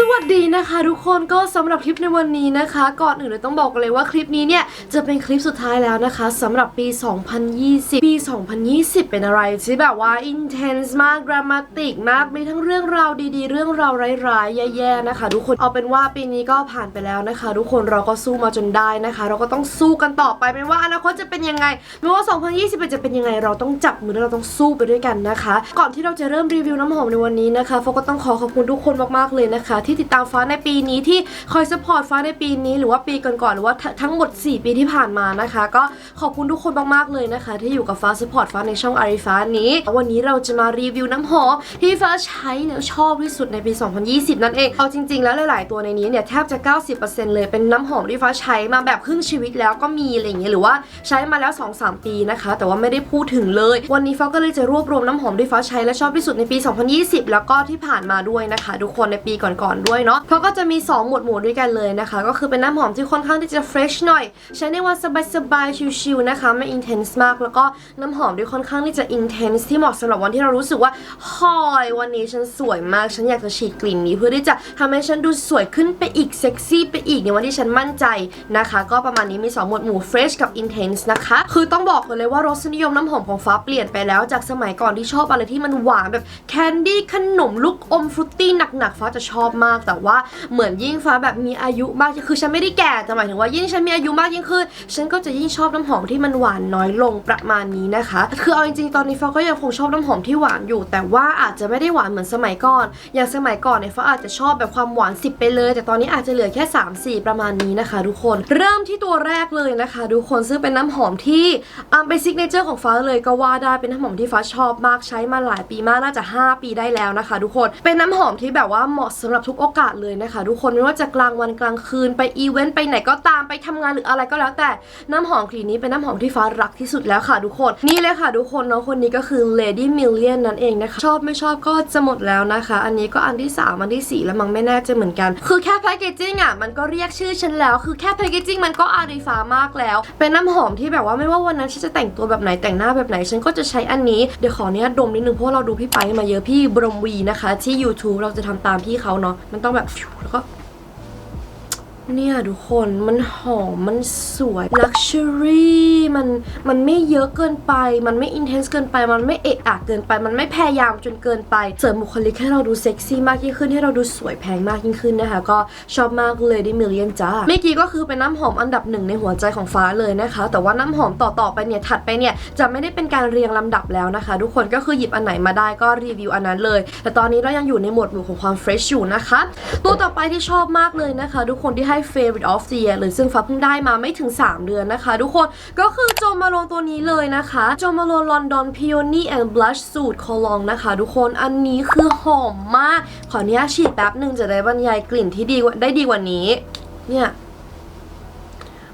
สวัสดีนะคะทุกคนก็สำหรับคลิปในวันนี้นะคะ ก่อนอื่นเลยต้องบอกกันเลยว่าคลิปนี้เนี่ยจะเป็นคลิปสุดท้ายแล้วนะคะสำหรับปี 2020 ปี 2020 เป็นอะไรที่แบบว่า intense มาก dramatic มากมีทั้งเรื่องราวดีๆ เรื่องราวร้ายๆ แย่ๆนะคะ ทุกคนเอาเป็นว่าปีนี้ก็ผ่านไปแล้วนะคะ ทุกคนเราก็สู้มาจนได้นะคะ เราก็ต้องสู้กันต่อไปไม่ว่าอนาคตจะเป็นยังไงไม่ว่า 2020 จะเป็นยังไงเราต้องจับมือและเราต้องสู้ไปด้วยกันนะคะ ก่อนที่เราจะเริ่มรีวิวน้ำหอมในวันนี้นะคะโฟก็ต้องขอขอบคุณทุกคนมากๆเลยนะคะที่ติดตามฟ้าในปีนี้ที่คอยสปอร์ตฟ้าในปีนี้ หรือว่าปีก่อนๆหรือว่าทั้งหมด 4 ปีที่ผ่านมานะคะ ก็ขอบคุณทุกคนมากๆเลยนะคะ ที่อยู่กับฟ้าสปอร์ตฟ้าในช่องอาริฟ้านี้วันนี้เราจะมารีวิวน้ำหอมที่ฟ้าใช้แล้วชอบที่สุดในปี 2020 นั่นเองเอาจริง ๆ แล้วหลาย ๆ ตัวในนี้เนี่ยแทบจะ 90%เลยเป็นน้ำหอมที่ฟ้าใช้มาแบบครึ่งชีวิตแล้วก็มีอะไรอย่างเงี้ยหรือว่าใช้มาแล้ว 2-3 ปีนะคะ แต่ว่าไม่ได้พูดถึงเลย วันนี้ฟ้าก็เลยจะรวบรวมน้ำหอมที่ฟ้าใช้และชอบที่สุดในปี 2020 แล้วก็ที่ผ่านมาด้วยนะคะ ทุกคนในปีก่อนๆด้วยเนาะเพราก็จะมี 2 หมวดหมู่ด้วยกันเลยนะคะ ก็คือเป็นน้ำหอมที่ค่อนข้างที่จะเฟรชหน่อย ใช้ในวันสบายๆชิลๆนะคะไม่อินเทนส์มาก แล้วก็น้ำหอมที่ค่อนข้างที่จะอินเทนส์ที่เหมาะสำหรับวันที่เรารู้สึกว่าฮอยวันนี้ฉันสวยมากฉันอยากจะฉีดกลิ่นนี้เพื่อที่จะทำให้ฉันดูสวยขึ้นไปอีกเซ็กซี่ไปอีกในวันที่ฉันมั่นใจนะคะ ก็ประมาณนี้มี 2 หมวดหมู่ fresh กับ intense นะคะ คือต้องบอกเลยว่ารสนิยมน้ำหอมของฟ้าเปลี่ยนไปแล้วจากสมัยก่อนที่ชอบอะไรที่มันหวานแบบแคนดี้ขนมลูกอมฟรุตตี้หนักๆฟ้าจะชอบมากแต่ว่าเหมือนยิ่งฟ้าแบบมีอายุมากคือฉันไม่ได้แก่แต่หมายถึงว่ายิ่งฉันมีอายุมากยิ่งขึ้นฉันก็จะยิ่งชอบน้ำหอมที่มันหวานน้อยลงประมาณนี้นะคะ คือเอาจริงๆตอนนี้ฟ้าก็ยังคงชอบน้ำหอมที่หวานอยู่ แต่ว่าอาจจะไม่ได้หวานเหมือนสมัยก่อน อย่างสมัยก่อนเนี่ยฟ้าอาจจะชอบแบบความหวาน 10 ไปเลย แต่ตอนนี้อาจจะเหลือแค่ 3 4 ประมาณนี้นะคะ ทุกคนเริ่มที่ตัวแรกเลยนะคะทุกคนซึ่งเป็นน้ำหอมที่อ่าเป็นซิกเนเจอร์ของฟ้าเลยก็ว่าได้เป็นน้ำหอมที่ฟ้าชอบมากใช้มาหลายปีมากน่าจะ 5 ปีได้แล้วนะคะ ทุกคนเป็นน้ำหอมที่แบบว่าเหมาะสำหรับทุกโอกาสเลยนะคะ ทุกคนไม่ว่าจะกลางวันกลางคืนไปอีเวนต์ไปไหนก็ตามไปทำงานหรืออะไรก็แล้วแต่น้ำหอมกลิ่นนี้เป็นน้ำหอมที่ฟ้ารักที่สุดแล้วค่ะทุกคนนี่เลยค่ะทุกคนน้องคนนี้ก็คือ Lady Million นั่นเองนะคะ ชอบไม่ชอบก็จะหมดแล้วนะคะ อันนี้ก็อันที่ 3 อันทีสี่4 แล้วมั้งไม่แน่ใจเหมือนกัน คือแค่แพคเกจจิ้งอะมันก็เรียกชื่อฉันแล้ว คือแค่แพคเกจจิ้งมันก็อาริฟ้ามากแล้ว เป็นน้ำหอมที่แบบว่าไม่ว่าวันนั้นฉันจะแต่งตัวแบบไหนแต่งหน้าแบบไหนฉันก็จะใช้อันนี้เดี๋ยวขอเนี้ยดมนิดนึงเพราะเราดูพี่ไปมาเยอะพี่บรมวีนะคะ ที่ YouTube เราจะทำตามพี่เขาเนาะมันต้องแบบแล้วก็เนี่ยทุกคนมันหอม มันสวย luxury มันมันไม่เยอะเกินไป มันไม่ intense เกินไป มันไม่เอะอะเกินไป มันไม่พยายามจนเกินไป เสริมบุคลิกให้เราดูเซ็กซี่มากยิ่งขึ้นให้เราดูสวยแพงมากยิ่งขึ้นนะคะ ก็ชอบมากเลยดิมิเลียนจ้าเมื่อกี้ก็คือเป็นน้ำหอมอันดับหนึ่งในหัวใจของฟ้าเลยนะคะ แต่ว่าน้ำหอมต่อๆไปเนี่ยถัดไปเนี่ยจะไม่ได้เป็นการเรียงลำดับแล้วนะคะ ทุกคนก็คือหยิบอันไหนมาได้ก็รีวิวอันนั้นเลย แต่ตอนนี้เรายังอยู่ในโหมดหมู่ของความเฟรชอยู่นะคะ ตัวต่อไปที่ชอบมากเลยนะคะ ทุกคนที่ให้ favorite of the year หรือซึ่งฟ้าเพิ่งได้มาไม่ถึง 3 เดือนนะคะ ทุกคนก็คือโจมาโลนตัวนี้เลยนะคะโจมาโลนลอนดอนพิโอนี่แอนด์บลัชสูตรคอลองนะคะทุกคนอันนี้คือหอมมาก ขออนุญาตฉีดแป๊บหนึ่งจะได้บรรยายกลิ่นที่ดีกว่าได้ดีกว่านี้ เนี่ย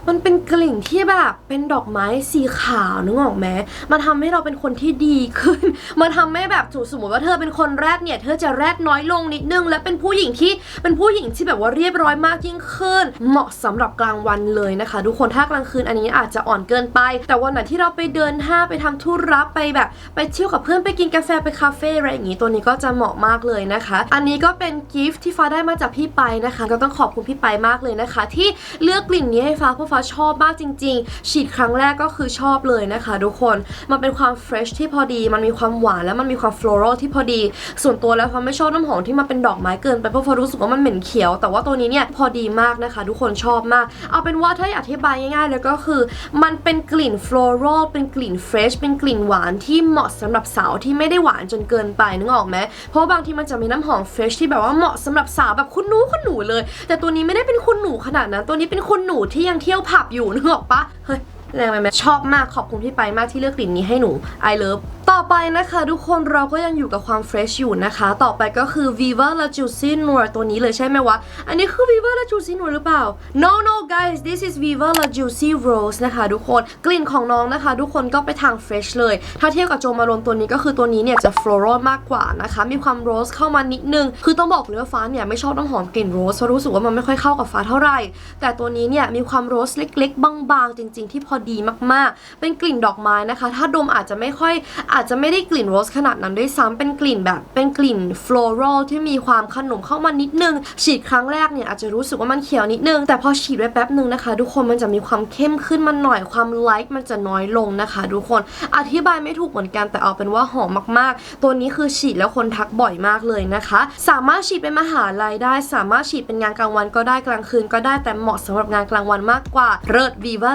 มันเป็นกลิ่นที่แบบเป็นดอกไม้สีขาวนึกออกไหมมันทำให้เราเป็นคนที่ดีขึ้นมันทำให้แบบสมมติว่าเธอเป็นคนแรดเนี่ย เธอจะแรดน้อยลงนิดนึง และเป็นผู้หญิงที่เป็นผู้หญิงที่แบบว่าเรียบร้อยมากยิ่งขึ้น เหมาะสำหรับกลางวันเลยนะคะ ทุกคนถ้ากลางคืนอันนี้อาจจะอ่อนเกินไป แต่วันไหนที่เราไปเดินห้างไปทำธุระไปแบบ ไปเที่ยวกับเพื่อนไปกินกาแฟไปคาเฟ่อะไรอย่างงี้ตัวนี้ก็จะเหมาะมากเลยนะคะ อันนี้ก็เป็นกิฟต์ที่ฟ้าได้มาจากพี่ไปนะคะ ก็ต้องขอบคุณพี่ไปมากเลยนะคะ ที่เลือกกลิ่นนี้ให้ฟ้าเพราะฟ้าชอบมากจริง ๆ ฉีดครั้งแรกก็คือชอบเลยนะคะ ทุกคน มันเป็นความเฟรชที่พอดี มันมีความหวานแล้วมันมีความฟลอรัลที่พอดี ส่วนตัวแล้วฟ้าไม่ชอบน้ำหอมที่มันเป็นดอกไม้เกินไปเพราะฟ้ารู้สึกว่ามันเหม็นเขียว แต่ว่าตัวนี้เนี่ยพอดีมากนะคะ ทุกคนชอบมาก เอาเป็นว่าถ้าอยากอธิบายง่ายๆเลยก็คือ มันเป็นกลิ่นฟลอรัลเป็นกลิ่นเฟรชเป็นกลิ่นหวานที่เหมาะสำหรับสาวที่ไม่ได้หวานจนเกินไปนึกออกไหมเพราะบางทีมันจะมีน้ำหอมเฟรชที่แบบว่าเหมาะสำหรับสาวแบบคุณหนูคุณหนูเลย แต่ตัวนี้ไม่ได้เป็นคุณหนูขนาดนั้นตัวนี้เป็นคุณหนูที่ยังเที่ยวผับอยู่นึกออกปะเฮ้ย แรงไหมแม่ชอบมากขอบคุณพี่ไปมากที่เลือกกลิ่นนี้ให้หนู I love ต่อไปนะคะทุกคนเราก็ยังอยู่กับความเฟรชอยู่นะคะ ต่อไปก็คือ Viva La Juicy Noir ตัวนี้เลยใช่ไหมวะ อันนี้คือ Viva La Juicy Noir หรือเปล่า No no guys this is Viva La Juicy Rose นะคะทุกคนกลิ่นของน้องนะคะ ทุกคนก็ไปทางเฟรชเลย ถ้าเทียบกับโจมารนตัวนี้ก็คือตัวนี้เนี่ยจะ floral มากกว่านะคะ มีความโรสเข้ามานิดนึง คือต้องบอกเลยว่าฟ้าเนี่ยไม่ชอบน้ำหอมกลิ่นโรสเพราะรู้สึกว่ามันไม่ค่อยเข้ากับฟ้าเท่าไหร่แต่ตัวนี้เนี่ยมีความโรสเล็ก ๆ บางๆ จริง ๆ ที่พอดีมากๆ เป็นกลิ่นดอกไม้นะคะ ถ้าดมอาจจะไม่ค่อยอาจจะไม่ได้กลิ่นโรสขนาดนั้นด้วยซ้ำเป็นกลิ่นแบบ เป็นกลิ่นฟลอรัลที่มีความขนมเข้ามานิดนึง ฉีดครั้งแรกเนี่ยอาจจะรู้สึกว่ามันเขียวนิดนึง แต่พอฉีดไปแป๊บนึงนะคะ ทุกคนมันจะมีความเข้มขึ้นมาหน่อยความไลท์มันจะน้อยลงนะคะ ทุกคนอธิบายไม่ถูกเหมือนกันแต่เอาเป็นว่าหอมมากๆ ตัวนี้คือฉีดแล้วคนทักบ่อยมากเลยนะคะ สามารถฉีดเป็นมหาลัยได้ สามารถฉีดเป็นงานกลางวันก็ได้กลางคืนก็ได้แต่เหมาะสำหรับงานกลางวันมากกว่าเริด Viva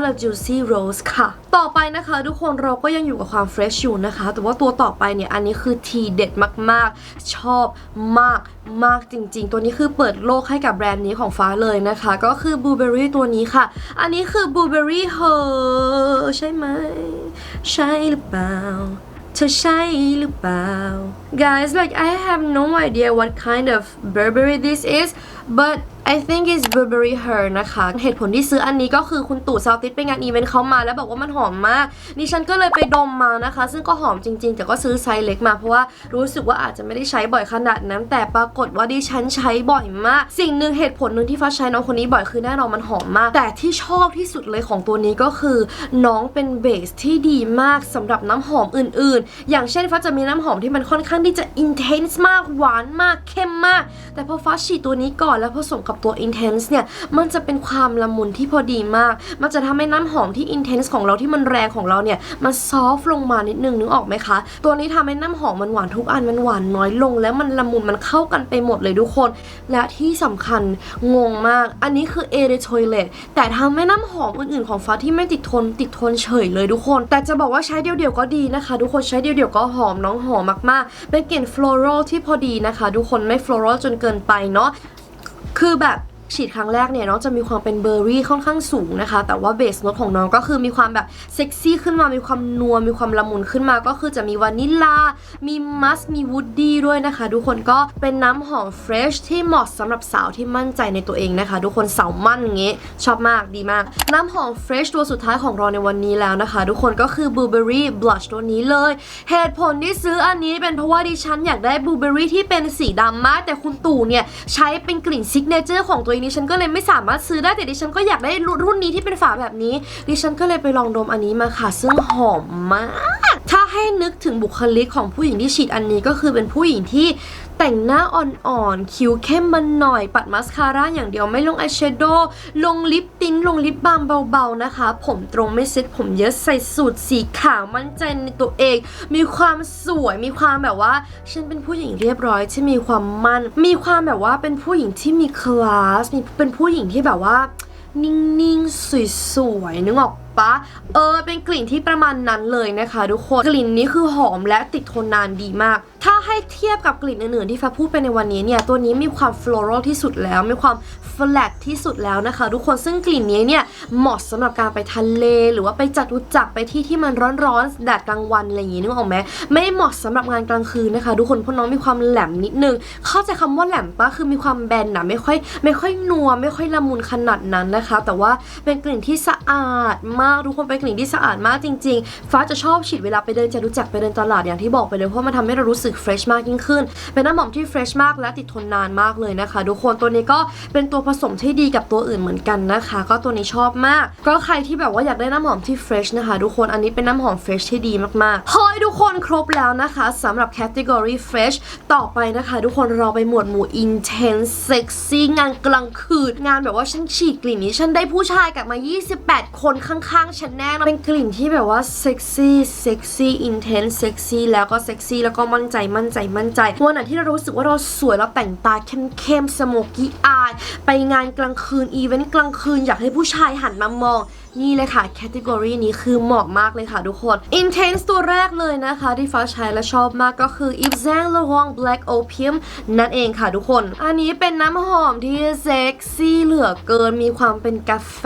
La Juicy Rose ค่ะ ต่อไปนะคะ ทุกคนเราก็ยังอยู่กับความเฟรชอยู่นะคะ แต่ว่าตัวต่อไปเนี่ยอันนี้คือทีเด็ดมากๆ ชอบมากมากจริง ๆ ตัวนี้คือเปิดโลกให้กับแบรนด์นี้ของฟ้าเลยนะคะ ก็คือ Blueberry ตัวนี้ค่ะ อันนี้คือ Blueberry Her ใช่ไหม ใช่หรือเปล่าเธอใช่หรือเปล่า Guys like I have no idea what kind of Burberry this is but I think it's Burberry Her นะคะ เหตุผลที่ซื้ออันนี้ก็คือคุณตู่ซาวติสไปงานอีเวนต์เขามาแล้วบอกว่ามันหอมมาก ดิฉันก็เลยไปดมมานะคะ ซึ่งก็หอมจริงๆ แต่ก็ซื้อไซส์เล็กมาเพราะว่ารู้สึกว่าอาจจะไม่ได้ใช้บ่อยขนาดนั้น แต่ปรากฏว่าดิฉันใช้บ่อยมาก สิ่งหนึ่งเหตุผลหนึ่งที่ฟ้าใช้น้องคนนี้บ่อยคือแน่นอนมันหอมมาก แต่ที่ชอบที่สุดเลยของตัวนี้ก็คือ น้องเป็นเบสที่ดีมากสำหรับน้ำหอมอื่น ๆ อย่างเช่นฟ้าจะมีน้ำหอมที่มันค่อนข้างที่จะ intense มากหวานมากเข้มมาก แต่พอฟ้าฉีดตัวนี้ก่อนแล้วผสมกับตัว intense เนี่ย มันจะเป็นความละมุนที่พอดีมาก มันจะทำให้น้ำหอมที่ intense ของเราที่มันแรงของเราเนี่ย มันซอฟลงมานิดนึงนึกออกไหมคะ ตัวนี้ทำให้น้ำหอมมันหวานทุกอันมันหวานน้อยลง แล้วมันละมุนมันเข้ากันไปหมดเลยทุกคน และที่สำคัญงงมาก อันนี้คือ a อ r toilet แต่ทำให้น้ำหอมอื่นๆของฟ้าที่ไม่ติดทนติดทนเฉยเลยทุกคน แต่จะบอกว่าใช้เดียวๆก็ดีนะคะ ทุกคนใช้เดียวๆก็หอมน้องหอมมากๆเป็นกลิ่น floral ที่พอดีนะคะ ทุกคนไม่ floral จนเกินไปเนาะ คือแบบ ฉีดครั้งแรกเนี่ยน้องจะมีความเป็นเบอร์รี่ค่อนข้างสูงนะคะ แต่ว่าเบสโน้ตของน้องก็คือมีความแบบเซ็กซี่ขึ้นมา มีความนัว มีความละมุนขึ้นมา ก็คือจะมีวานิลลา มีมัส มีวูดดี้ด้วยนะคะ ทุกคนก็เป็นน้ำหอมเฟรชที่เหมาะสำหรับสาวที่มั่นใจในตัวเองนะคะ ทุกคนสาวมั่นอย่างงี้ชอบมากดีมาก น้ำหอมเฟรชตัวสุดท้ายของเราในวันนี้แล้วนะคะ ทุกคนก็คือ blueberry blush ตัวนี้เลย เหตุผลที่ซื้ออันนี้เป็นเพราะว่าดิฉันอยากได้บลูเบอรี่ที่เป็นสีดำมาก แต่คุณตู่เนี่ยใช้เป็นกลิ่นซิกเนเจอร์ของตัวองดิฉันก็เลยไม่สามารถซื้อได้แต่ดิฉันก็อยากได้รุ่นนี้ที่เป็นฝาแบบนี้ ดิฉันก็เลยไปลองดมอันนี้มาค่ะ ซึ่งหอมมาก ถ้าให้นึกถึงบุคลิกของผู้หญิงที่ฉีดอันนี้ก็คือเป็นผู้หญิงที่ แต่งหน้าอ่อนๆ คิ้วเข้มมันหน่อย ปัดมาสคาร่าอย่างเดียวไม่ลงอายแชโดว์ลงลิปติ้นลงลิปบาล์มเบาๆนะคะ ผมตรงไม่เซ็ตผมเยอะใส่สูทสีขาวมั่นใจในตัวเอง มีความสวยมีความแบบว่า ฉันเป็นผู้หญิงเรียบร้อยที่มีความมั่น มีความแบบว่าเป็นผู้หญิงที่มีคลาสมีเป็นผู้หญิงที่แบบว่า นิ่งๆ สวยๆนึกออก ปะเออ เป็นกลิ่นที่ประมาณนั้นเลยนะคะ ทุกคนกลิ่นนี้คือหอมและติดทนนานดีมาก ถ้าให้เทียบกับกลิ่นอื่นๆที่ฟ้าพูดไปในวันนี้เนี่ยตัวนี้มีความฟลอรัลที่สุดแล้วมีความ ฟลตที่สุดแล้วนะคะ ทุกคนซึ่งกลิ่นนี้เนี่ยเหมาะสำหรับการไปทะเล หรือว่าไปจัดรุจักรไปที่ที่มันร้อนๆแดดกลางวันอะไรอย่างงี้นึกออกไหมไม่เหมาะสำหรับงานกลางคืนนะคะ ทุกคนเพราะน้องมีความแหลมนิดนึง เข้าใจคำว่าแหลมปะคือมีความแบนนะไม่ค่อยไม่ค่อยนัวไม่ค่อยละมุนขนาดนั้นนะคะ แต่ว่าเป็นกลิ่นที่สะอาดมากทุกคนเป็นกลิ่นที่สะอาดมากจริง ๆ ฟ้าจะชอบฉีดเวลาไปเดินจะรู้จักรไปเดินตลาดอย่างที่บอกไปเลยเพราะมันทำให้เรารู้สึกเฟรชมากยิ่งขึ้น เป็นน้ำหอมที่เฟรชมากและติดทนนานมากเลยนะคะ ทุกคนตัวนี้ก็เป็นตัวผผสมที่ดีกับตัวอื่นเหมือนกันนะคะ ก็ตัวนี้ชอบมาก ก็ใครที่แบบว่าอยากได้น้ำหอมที่เฟรชนะคะทุกคนอันนี้เป็นน้ำหอมเฟรชที่ดีมากๆเฮ้ยทุกคนครบแล้วนะคะสำหรับแคตตากรีเฟรชต่อไปนะคะ ทุกคนเราไปหมวดหมู่ intense sexy งานกลางคืนงานแบบว่าฉันฉีดกลิ่นนี้ ฉันได้ผู้ชายกลับมา 28 คนข้างๆ ฉันแน่นอนเป็นกลิ่นที่แบบว่าเซ็กซี่เซ็กซี่อินเทนส์เซ็กซี่แล้วก็เซ็กซี่แล้วก็มั่นใจมั่นใจมั่นใจวันไหนที่เรารู้สึกว่าเราสวยเราแต่งตาเข้มๆสโมกี้อายไปงานกลางคืนอีเวนต์กลางคืนอยากให้ผู้ชายหันมามองนี่เลยค่ะแคตตากรีนี้คือเหมาะมากเลยค่ะทุกคน Intense ตัวแรกเลยนะคะ ที่ฟ้าใช้และชอบมากก็คือ Yves Saint Laurent Black Opium นั่นเองค่ะทุกคน อันนี้เป็นน้ำหอมที่เซ็กซี่เหลือเกิน มีความเป็นกาแฟ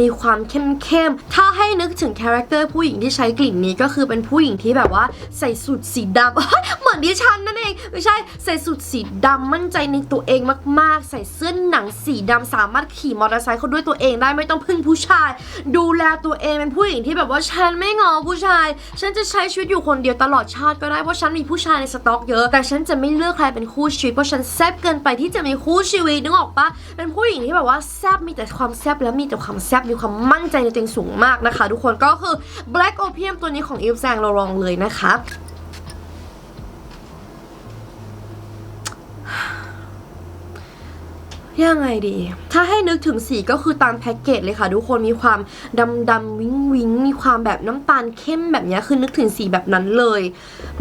มีความเข้มๆ ถ้าให้นึกถึงคาแรคเตอร์ผู้หญิงที่ใช้กลิ่นนี้ก็คือเป็นผู้หญิงที่แบบว่าใส่สูทสีดำเหมือนดิฉันนั่นเอง ไม่ใช่ใส่สูทสีดำมั่นใจในตัวเองมากๆ ใส่เสื้ออหนังสีดำสามารถขี่มอเตอร์ไซค์เขาด้วยตัวเองได้ไม่ต้องพึ่งผู้ชายดูแลตัวเองเป็นผู้หญิงที่แบบว่าฉันไม่งอผู้ชาย ฉันจะใช้ชีวิตอยู่คนเดียวตลอดชาติก็ได้เพราะฉันมีผู้ชายในสต็อกเยอะ แต่ฉันจะไม่เลือกใครเป็นคู่ชีวิตเพราะฉันแซ่บเกินไปที่จะมีคู่ชีวิตนึกออกปะเป็นผู้หญิงที่แบบว่าแซ่บมีแต่ความแซ่บและมีแต่ความแซ่บมีความมั่นใจในตัวเองสูงมากนะคะ ทุกคนก็คือ Black Opium ตัวนี้ของอิลแซงเราลองเลยนะคะ ยังไงดี ถ้าให้นึกถึงสีก็คือตามแพ็กเกจเลยค่ะ ทุกคนมีความดำดำวิงวิงมีความแบบน้ำตาลเข้มแบบนี้คือนึกถึงสีแบบนั้นเลย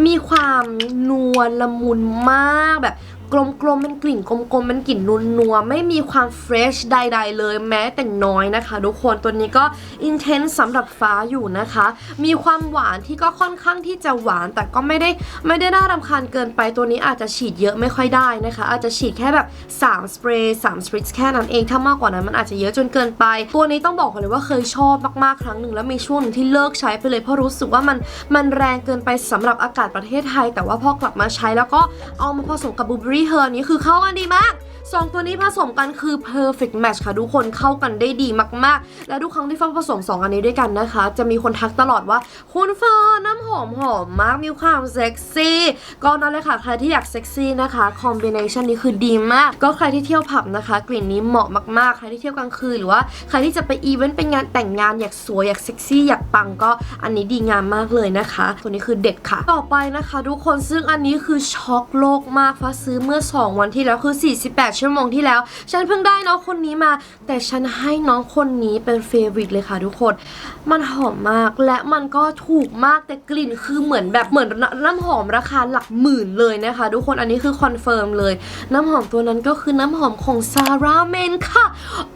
มีความนวลละมุนมากแบบ กลมๆเป็นกลิ่นกลมๆเป็นกลิ่นนัวๆไม่มีความเฟรชใด ๆ เลยแม้แต่น้อยนะคะ ทุกคนตัวนี้ก็อินเทนส์สำหรับฟ้าอยู่นะคะ มีความหวานที่ก็ค่อนข้างที่จะหวาน แต่ก็ไม่ได้ไม่ได้น่ารำคาญเกินไปตัวนี้อาจจะฉีดเยอะไม่ค่อยได้นะคะ อาจจะฉีดแค่แบบ3สเปรย์3สปริตแค่นั้นเองถ้ามากกว่านั้นมันอาจจะเยอะจนเกินไป ตัวนี้ต้องบอกเลยว่าเคยชอบมากๆครั้งหนึ่งแล้วมีช่วงหนึ่งที่เลิกใช้ไปเลยเพราะรู้สึกว่ามันมันแรงเกินไปสำหรับอากาศประเทศไทย แต่ว่าพอกลับมาใช้แล้วก็เอามาผสมกับบูเบอรี่เฮอร์นี้คือเข้ากันดีมากสองตัวนี้ผสมกันคือ perfect match ค่ะทุกคนเข้ากันได้ดีมากๆ และทุกครั้งที่ฟ้าผสม 2 อันนี้ด้วยกันนะคะ จะมีคนทักตลอดว่า คุณฟ้าน้ำหอมหอมมากมีความเซ็กซี่ก็นั่นเลยค่ะ ใครที่อยากเซ็กซี่นะคะคอมบิเนชันนี้คือดีมาก ก็ใครที่เที่ยวผับนะคะ กลิ่นนี้เหมาะมากๆ ใครที่เที่ยวกลางคืนหรือว่าใครที่จะไปอีเวนต์เป็นงานแต่งงานอยากสวยอยากเซ็กซี่อยากปังก็อันนี้ดีงามมากเลยนะคะ ตัวนี้คือเด็ดค่ะ ต่อไปนะคะ ทุกคนซึ่งอันนี้คือช็อกโลกมากฟ้าซื้อเมื่อ 2 วันที่แล้วคือ 48 ชั่วโมงที่แล้ว ฉันเพิ่งได้น้องคนนี้มา แต่ฉันให้น้องคนนี้เป็นเฟเวอร์เลยค่ะทุกคน มันหอมมากและมันก็ถูกมากแต่กลิ่นคือเหมือนแบบเหมือนน้ำหอมราคาหลักหมื่นเลยนะคะ ทุกคนอันนี้คือคอนเฟิร์มเลย น้ำหอมตัวนั้นก็คือน้ำหอมของซาร่าเมนค่ะ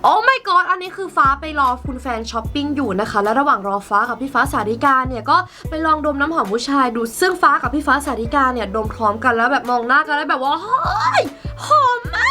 โอ้ my god อันนี้คือฟ้าไปรอคุณแฟนช้อปปิ้งอยู่นะคะ และระหว่างรอฟ้ากับพี่ฟ้าสาริกาเนี่ยก็ไปลองดมน้ำหอมผู้ชายดูซึ่งฟ้ากับพี่ฟ้าสาริกาเนี่ยดมพร้อมกันแล้วแบบมองหน้ากันแล้วแบบว่าอ้ยหอมมาก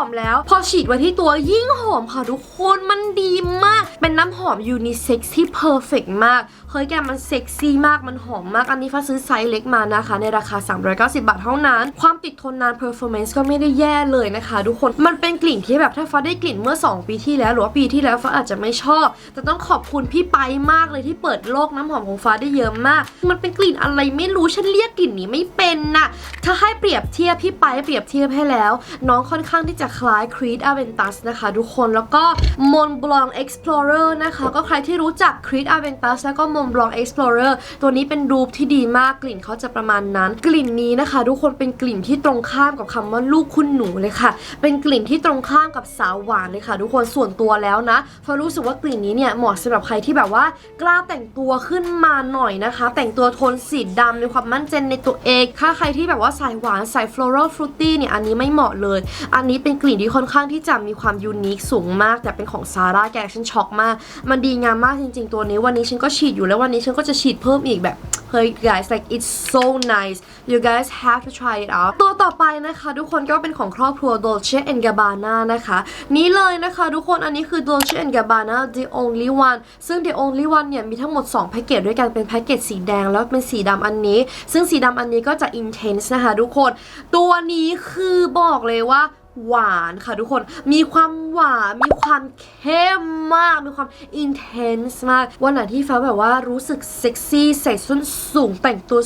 อมแล้ว พอฉีดไว้ที่ตัวยิ่งหอมค่ะทุกคนมันดีมาก เป็นน้ำหอมยูนิเซ็กซ์ที่เพอร์เฟกมากเฮ้ยแกมันเซ็กซี่มากมันหอมมาก อันนี้ฟ้าซื้อไซส์เล็กมานะคะ ในราคา 390 บาทเท่านั้น ความติดทนนาน performance ก็ไม่ได้แย่เลยนะคะ ทุกคนมันเป็นกลิ่นที่แบบถ้าฟ้าได้กลิ่นเมื่อ 2 ปีที่แล้ว หรือว่าปีที่แล้วฟ้าอาจจะไม่ชอบ แต่ต้องขอบคุณพี่ไปมากเลยที่เปิดโลกน้ำหอมของฟ้าได้เยอะมาก มันเป็นกลิ่นอะไรไม่รู้ฉันเรียกกลิ่นนี้ไม่เป็นน่ะถ้าให้เปรียบเทียบพี่ไปเปรียบเทียบให้แล้ว น้องค่อนข้างที่จะคล้าย Creed Aventus นะคะ ทุกคนแล้วก็ Mont Blanc Explorer นะคะ ก็ใครที่รู้จัก Creed Aventus แล้วก็ Mont Blanc Explorer ตัวนี้เป็นรูปที่ดีมากกลิ่นเขาจะประมาณนั้น กลิ่นนี้นะคะ ทุกคนเป็นกลิ่นที่ตรงข้ามกับคำว่าลูกคุณหนูเลยค่ะ เป็นกลิ่นที่ตรงข้ามกับสาวหวานเลยค่ะ ทุกคนส่วนตัวแล้วนะเพราะรู้สึกว่ากลิ่นนี้เนี่ยเหมาะสำหรับใครที่แบบว่ากล้าแต่งตัวขึ้นมาหน่อยนะคะ แต่งตัวโทนสีดำมีความมั่นใจในตัวเองถ้าใครที่แบบว่าสายหวานสาย floral fruity เนี่ยอันนี้ไม่เหมาะเลย อันนี้เป็นกลิ่นที่ค่อนข้างที่จะมีความยูนิคสูงมาก แต่เป็นของซาร่าแกฉันช็อกมาก มันดีงามมากจริง ๆ ตัวนี้วันนี้ฉันก็ฉีดอยู่แล้ววันนี้ฉันก็จะฉีดเพิ่มอีกแบบเฮ้ย guys like it's so nice you guys have to try it out ตัวต่อไปนะคะ ทุกคนก็เป็นของครอบครัว Dolce Gabbana นะคะ นี้เลยนะคะทุกคนอันนี้คือ Dolce Gabbana the only one ซึ่ง the only one เนี่ย มีทั้งหมด 2 แพ็กเกจด้วยกันเป็นแพ็กเกจสีแดงแล้วเป็นสีดำอันนี้ ซึ่งสีดำอันนี้ก็จะ intense นะคะทุกคน ตัวนี้คือบอกเลยว่า หวานค่ะทุกคนมีความหวานมีความเข้มมาก มีความ intense มาก วันไหนที่ฟ้าแบบว่ารู้สึกเซ็กซี่ใส่ส้นสูงแต่งตัว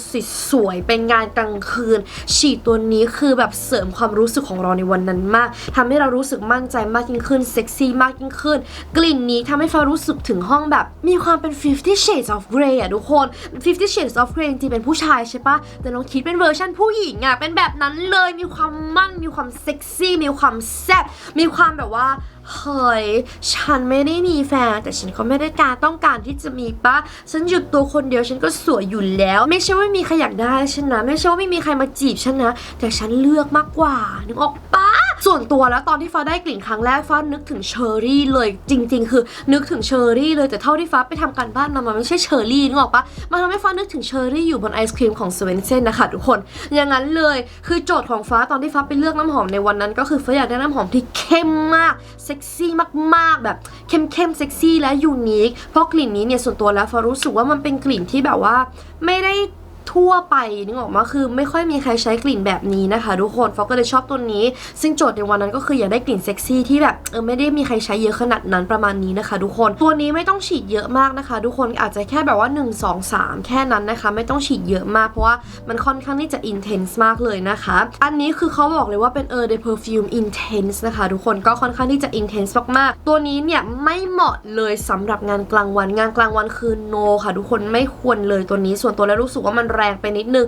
สวยๆเป็นงานกลางคืน ฉีดตัวนี้คือแบบเสริมความรู้สึกของเราในวันนั้นมากทำให้เรารู้สึกมั่นใจมากยิ่งขึ้นเซ็กซี่มากยิ่งขึ้น กลิ่นนี้ทำให้ฟ้ารู้สึกถึงห้องแบบ มีความเป็น 50 shades of grey อะทุกคน 50 shades of grey จริงๆเป็นผู้ชายใช่ปะแต่ลองคิดเป็นเวอร์ชันผู้หญิงอะเป็นแบบนั้นเลยมีความมั่นมีความเซ็กซี่มีความแซ่บมีความแบบว่าเฮ้ยฉันไม่ได้มีแฟน แต่ฉันก็ไม่ได้การต้องการที่จะมีปะฉันหยุดตัวคนเดียวฉันก็สวยอยู่แล้ว ไม่ใช่ว่าไม่มีใครอยากได้ฉันนะ ไม่ใช่ว่าไม่มีใครมาจีบฉันนะ แต่ฉันเลือกมากกว่านึกออกปะ ส่วนตัวแล้วตอนที่ฟ้าได้กลิ่นครั้งแรกฟ้านึกถึงเชอร์รี่เลยจริง ๆ คือนึกถึงเชอร์รี่เลยแต่เท่าที่ฟ้าไปทำการบ้านมามันไม่ใช่เชอร์รี่นึกออกปะมันทำให้ฟ้านึกถึงเชอร์รี่อยู่บนไอศครีมของสเวนเซนนะคะทุกคนอย่างนั้นเลยคือโจทย์ของฟ้าตอนที่ฟ้าไปเลือกน้ำหอมในวันนั้น ก็คือฟ้าอยากได้น้ำหอมที่เข้มมากเซ็กซี่มากๆแบบเข้มเข้มๆเซ็กซี่และยูนิคเพราะกลิ่นนี้เนี่ยส่วนตัวแล้วฟ้ารู้สึกว่ามันเป็นกลิ่นที่แบบว่าไม่ได้ ทั่วไปนึกออกมาคือไม่ค่อยมีใครใช้กลิ่นแบบนี้นะคะ ทุกคนฟอก็เลยชอบตัวนี้ ซึ่งโจทย์ในวันนั้นก็คืออยากได้กลิ่นเซ็กซี่ที่แบบเออไม่ได้มีใครใช้เยอะขนาดนั้นประมาณนี้นะคะ ทุกคนตัวนี้ไม่ต้องฉีดเยอะมากนะคะ ทุกคนอาจจะแค่แบบว่า 1 2 3 แค่นั้นนะคะ ไม่ต้องฉีดเยอะมากเพราะว่ามันค่อนข้างที่จะ intense มากเลยนะคะ อันนี้คือเขาบอกเลยว่าเป็น Eau de Perfume Intense นส์นะคะ ทุกคนก็ค่อนข้างที่จะ intense มากๆตัวนี้เนี่ยไม่เหมาะเลยสำหรับงานกลางวันงานกลางวันคือ no ค่ะ ทุกคนไม่ควรเลยตัวนี้ส่วนตัวแล้วรู้สึกว่ามันแรงไปนิดนึง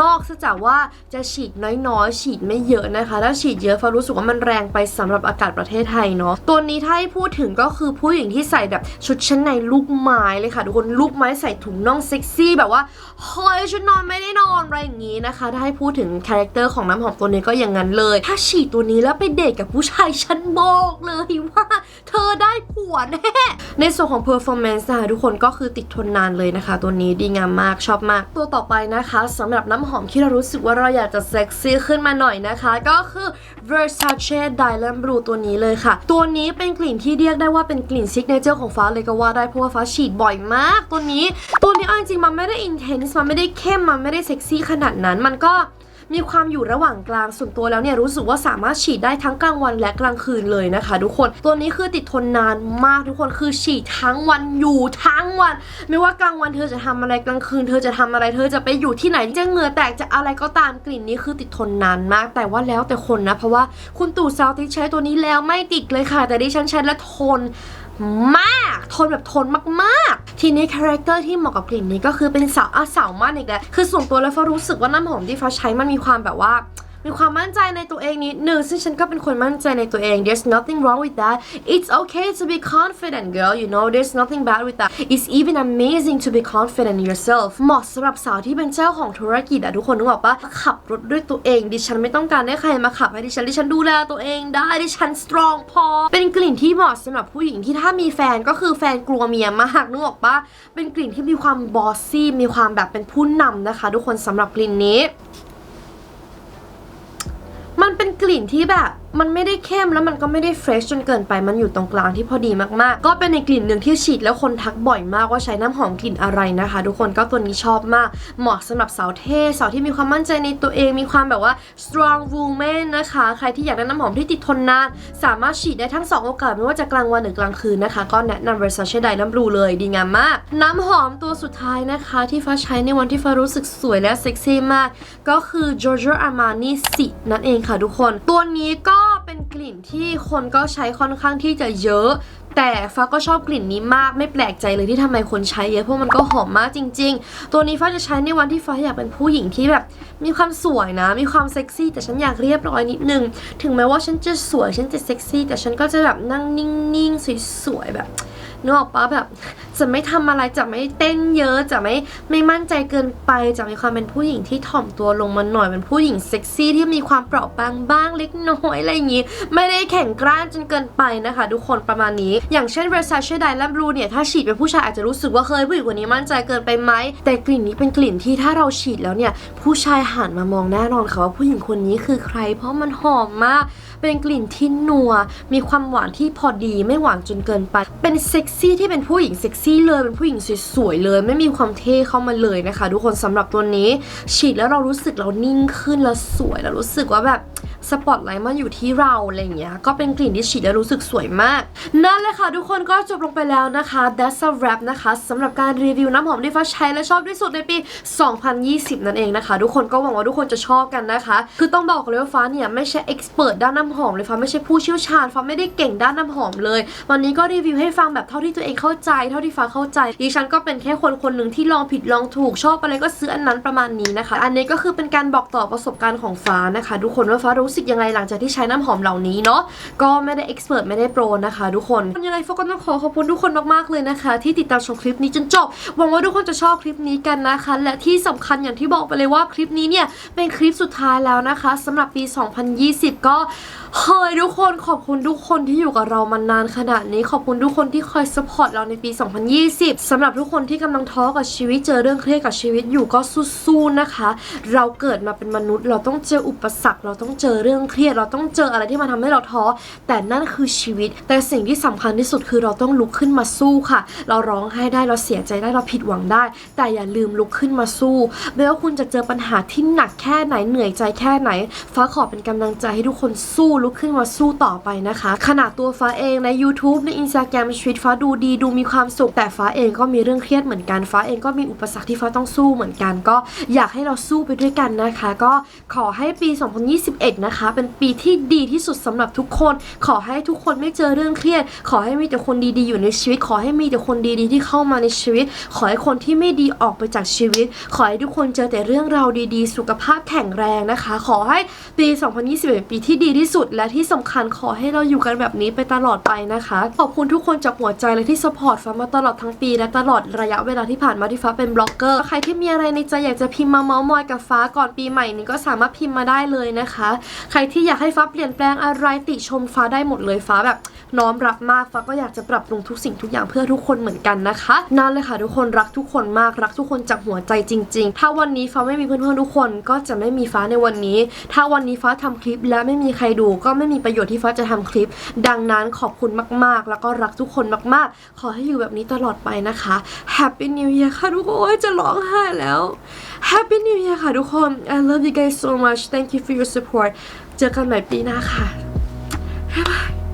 นอกจากว่าจะฉีดน้อยๆ ฉีดไม่เยอะนะคะ ถ้าฉีดเยอะฟ้ารู้สึกว่ามันแรงไปสำหรับอากาศประเทศไทยเนาะตัวนี้ถ้าให้พูดถึงก็คือผู้หญิงที่ใส่แบบชุดชั้นในลูกไม้เลยค่ะทุกคนลูกไม้ใส่ถุงน่องเซ็กซี่แบบว่าเฮ้ยชุดนอนไม่ได้นอนอะไรอย่างนี้นะคะ ถ้าให้พูดถึงคาแรคเตอร์ของน้ำหอมตัวนี้ก็อย่างนั้นเลย ถ้าฉีดตัวนี้แล้วไปเดทกับผู้ชายฉันบอกเลยว่า เธอได้ผัวแน่ในส่วนของ performance นะคะทุกคนก็คือติดทนนานเลยนะคะ ตัวนี้ดีงามมากชอบมาก ตัวต่อไปนะคะสำหรับน้ำหอมที่เรารู้สึกว่าเราอยากจะเซ็กซี่ขึ้นมาหน่อยนะคะ ก็คือ Versace Diamond Blue ตัวนี้เลยค่ะ ตัวนี้เป็นกลิ่นที่เรียกได้ว่าเป็นกลิ่นซิกเนเจอร์ของฟ้าเลยก็ว่าได้เพราะว่าฟ้าฉีดบ่อยมาก ตัวนี้ ตัวนี้เอาจริงๆมันไม่ได้อินเทนส์มันไม่ได้เข้มมันไม่ได้เซ็กซี่ขนาดนั้นมันก็ มีความอยู่ระหว่างกลางส่วนตัวแล้วเนี่ยรู้สึกว่าสามารถฉีดได้ทั้งกลางวันและกลางคืนเลยนะคะ ทุกคนตัวนี้คือติดทนนานมากทุกคนคือฉีดทั้งวันอยู่ทั้งวัน ไม่ว่ากลางวันเธอจะทำอะไรกลางคืน เธอจะทำอะไรเธอจะไปอยู่ที่ไหนจะเหงื่อแตกจะอะไรก็ตามกลิ่นนี้คือติดทนนานมาก แต่ว่าแล้วแต่คนนะเพราะว่าคุณตู่ซาวติใช้ตัวนี้แล้วไม่ติดเลยค่ะ แต่ดิฉันใช้แล้วทน มากทนแบบทนมากๆ ทีนี้คาแรคเตอร์ที่เหมาะกับกลิ่นนี้ก็คือเป็นสาวอะสาวมากอีกแล้วคือส่วนตัวแล้วฟ้ารู้สึกว่าน้ำหอมที่ฟ้าใช้มันมีความแบบว่า มีความมั่นใจในตัวเองนิดนึงซึ่งฉันก็เป็นคนมั่นใจในตัวเอง there's nothing wrong with that it's okay to be confident girl you know there's nothing bad with that it's even amazing to be confident in yourself เหมาะสำหรับสาวที่เป็นเจ้าของธุรกิจอะทุกคนนึกออกปะขับรถด้วยตัวเอง ดิฉันไม่ต้องการให้ใครมาขับให้ดิฉันดิฉันดูแลตัวเองได้ดิฉัน strong พอ เป็นกลิ่นที่เหมาะสำหรับผู้หญิงที่ถ้ามีแฟนก็คือแฟนกลัวเมียมากนึกออกปะเป็นกลิ่นที่มีความบอสซี่มีความแบบเป็นผู้นำนะคะ ทุกคนสำหรับกลิ่นนี้ มันเป็นกลิ่นที่แบบ มันไม่ได้เข้มแล้วมันก็ไม่ได้เฟรชจนเกินไปมันอยู่ตรงกลางที่พอดีมากๆ ก็เป็นในกลิ่นหนึ่งที่ฉีดแล้วคนทักบ่อยมากว่าใช้น้ำหอมกลิ่นอะไรนะคะ ทุกคนก็ตัวนี้ชอบมาก เหมาะสำหรับสาวเท่สาวที่มีความมั่นใจในตัวเองมีความแบบว่า strong woman นะคะ ใครที่อยากได้น้ำหอมที่ติดทนนานสามารถฉีดได้ทั้งสองโอกาสไม่ว่าจะกลางวันหรือกลางคืนนะคะ ก็แนะนำ Versace Diamond Blue เลยดีงามมาก น้ำหอมตัวสุดท้ายนะคะที่ฟ้าใช้ในวันที่ฟ้ารู้สึกสวยและเซ็กซี่มาก ก็คือ Giorgio Armani สินั่นเองค่ะทุกคน ตัวนี้ก็ เป็นกลิ่นที่คนก็ใช้ค่อนข้างที่จะเยอะ แต่ฟ้าก็ชอบกลิ่นนี้มากไม่แปลกใจเลยที่ทำไมคนใช้เยอะเพราะมันก็หอมมากจริง ๆ ตัวนี้ฟ้าจะใช้ในวันที่ฟ้าอยากเป็นผู้หญิงที่แบบ มีความสวยนะ มีความเซ็กซี่แต่ฉันอยากเรียบร้อยนิดนึง ถึงแม้ว่าฉันจะสวยฉันจะเซ็กซี่แต่ฉันก็จะแบบนั่งนิ่งๆสวยๆแบบนึกออกปะแบบ จะไม่ทำอะไรจะไม่เต้นเยอะจะไม่ไม่มั่นใจเกินไปจะมีความเป็นผู้หญิงที่ถ่อมตัวลงมาหน่อยเป็นผู้หญิงเซ็กซี่ที่มีความเปราะบางบ้างเล็กน้อยอะไรอย่างนี้ ไม่ได้แข็งกร้านจนเกินไปนะคะ ทุกคนประมาณนี้ อย่างเช่น Versace Diamond Blue เนี่ยถ้าฉีดเป็นผู้ชายอาจจะรู้สึกว่าเคยผู้หญิงคนนี้มั่นใจเกินไปไหมแต่กลิ่นนี้เป็นกลิ่นที่ถ้าเราฉีดแล้วเนี่ยผู้ชายหันมามองแน่นอนค่ะว่าผู้หญิงคนนี้คือใคร เพราะมันหอมมากเป็นกลิ่นที่นัว มีความหวานที่พอดีไม่หวานจนเกินไป เป็นเซ็กซี่ที่เป็นผู้หญิงเซ็กซี่เลย เป็นผู้หญิงสวยๆเลย ไม่มีความเท่เข้ามาเลยนะคะ ทุกคนสำหรับตัวนี้ ฉีดแล้วเรารู้สึกเรานิ่งขึ้นแล้วสวยแล้วรู้สึกว่าแบบสปอตไลท์มาอยู่ที่เราอะไรอย่างเงี้ย ก็เป็นกลิ่นที่ฉีดแล้วรู้สึกสวยมาก นั่นแหละค่ะทุกคนก็จบลงไปแล้วนะคะ That's a wrap นะคะสำหรับการรีวิวน้ำหอมที่ฟ้าใช้และชอบที่สุดในปี 2020 นั่นเองนะคะ ทุกคนก็หวังว่าทุกคนจะชอบกันนะคะ คือต้องบอกเลยว่าฟ้าเนี่ยไม่ใช่เอ็กซ์เพรสด้านน้ำหอมเลยฟ้าไม่ใช่ผู้เชี่ยวชาญฟ้าไม่ได้เก่งด้านน้ำหอมเลย วันนี้ก็รีวิวให้ฟังแบบเท่าที่ตัวเองเข้าใจ เท่าที่ฟ้าเข้าใจดิฉันก็เป็นแค่คนคนหนึ่งที่ลองผิดลองถูกชอบอะไรก็ซื้ออันนั้นประมาณนี้นะคะ อันนี้ก็คือเป็นการบอกต่อประสบการณ์ของฟ้านะคะ ทุกคนว่าฟ้ารู้สึกยังไงหลังจากที่ใช้น้ำหอมเหล่านี้เนาะก็ไม่ได้เอ็กซ์เพรสไม่ได้โปรนะคะ ทุกคนยังไงฟ้าก็ต้องขอขอบคุณทุกคนมากๆเลยนะคะ ที่ติดตามชมคลิปนี้จนจบหวังว่าทุกคนจะชอบคลิปนี้กันนะคะ และที่สำคัญอย่างที่บอกไปเลยว่าคลิปนี้เนี่ยเป็นคลิปสุดท้ายแล้วนะคะสำหรับปี 2020 ก็เฮ้ยทุกคนขอบคุณทุกคนที่อยู่กับเรามานานขนาดนี้ขอบคุณทุกคนที่คอยสปอร์ตเราในปี 2020สำหรับทุกคนที่กำลังท้อกับชีวิตเจอเรื่องเครียดกับชีวิตอยู่ก็สู้ๆนะคะ เราเกิดมาเป็นมนุษย์ เราต้องเจออุปสรรค เราต้องเจอเรื่องเครียด เราต้องเจออะไรที่มันทำให้เราท้อแต่นั่นคือชีวิต แต่สิ่งที่สำคัญที่สุดคือเราต้องลุกขึ้นมาสู้ค่ะ เราร้องไห้ได้เราเสียใจได้เราผิดหวังได้ แต่อย่าลืมลุกขึ้นมาสู้ไม่ว่าคุณจะเจอปัญหาที่หนักแค่ไหนเหนื่อยใจแค่ไหนฟ้าขอเป็นกำลังใจให้ทุกคนสู้ลุกขึ้นมาสู้ต่อไปนะคะ ขนาดตัวฟ้าเองใน YouTube ใน Instagram ชีวิตฟ้าดูดีดูมีความสุข แต่ฟ้าเองก็มีเรื่องเครียดเหมือนกันฟ้าเองก็มีอุปสรรคที่ฟ้าต้องสู้เหมือนกัน ก็อยากให้เราสู้ไปด้วยกันนะคะ ก็ขอให้ปี 2021 นะคะ เป็นปีที่ดีที่สุดสำหรับทุกคน ขอให้ทุกคนไม่เจอเรื่องเครียด ขอให้มีแต่คนดีๆอยู่ในชีวิต ขอให้มีแต่คนดีๆที่เข้ามาในชีวิต ขอให้คนที่ไม่ดีออกไปจากชีวิต ขอให้ทุกคนเจอแต่เรื่องราวดีๆ สุขภาพแข็งแรงนะคะ ขอให้ปี 2021เป็นปีที่ดีที่สุดและที่สำคัญขอให้เราอยู่กันแบบนี้ไปตลอดไปนะคะ ขอบคุณทุกคนจากหัวใจเลยที่สปอร์ตฟ้ามาตลอดทั้งปี และตลอดระยะเวลาที่ผ่านมาที่ฟ้าเป็นบล็อกเกอร์ใครที่มีอะไรในใจอยากจะพิมพ์มาเมาส์มอยกับฟ้าก่อนปีใหม่นี้ก็สามารถพิมพ์มาได้เลยนะคะ ใครที่อยากให้ฟ้าเปลี่ยนแปลงอะไรติชมฟ้าได้หมดเลยฟ้าแบบน้อมรับมากฟ้าก็อยากจะปรับปรุงทุกสิ่งทุกอย่างเพื่อทุกคนเหมือนกันนะคะนั่นเลยค่ะทุกคนรักทุกคนมากรักทุกคนจากหัวใจจริง ๆ ถ้าวันนี้ฟ้าไม่มีเพื่อนๆทุกคนก็จะไม่มีฟ้าในวันนี้ ถ้าวันนี้ฟ้าทำคลิปและไม่มีใครดูก็ไม่มีประโยชน์ที่ฟ้าจะทำคลิป ดังนั้นขอบคุณมากๆ แล้วก็รักทุกคนมากๆ ขอให้อยู่แบบนี้ตลอดไปนะคะ Happy New Year ค่ะทุกคนจะร้องไห้แล้ว Happy New Year ค่ะทุกคน I love you guys so much thank you for your support เจอกันใหม่ปีหน้าค่ะบ๊ายบาย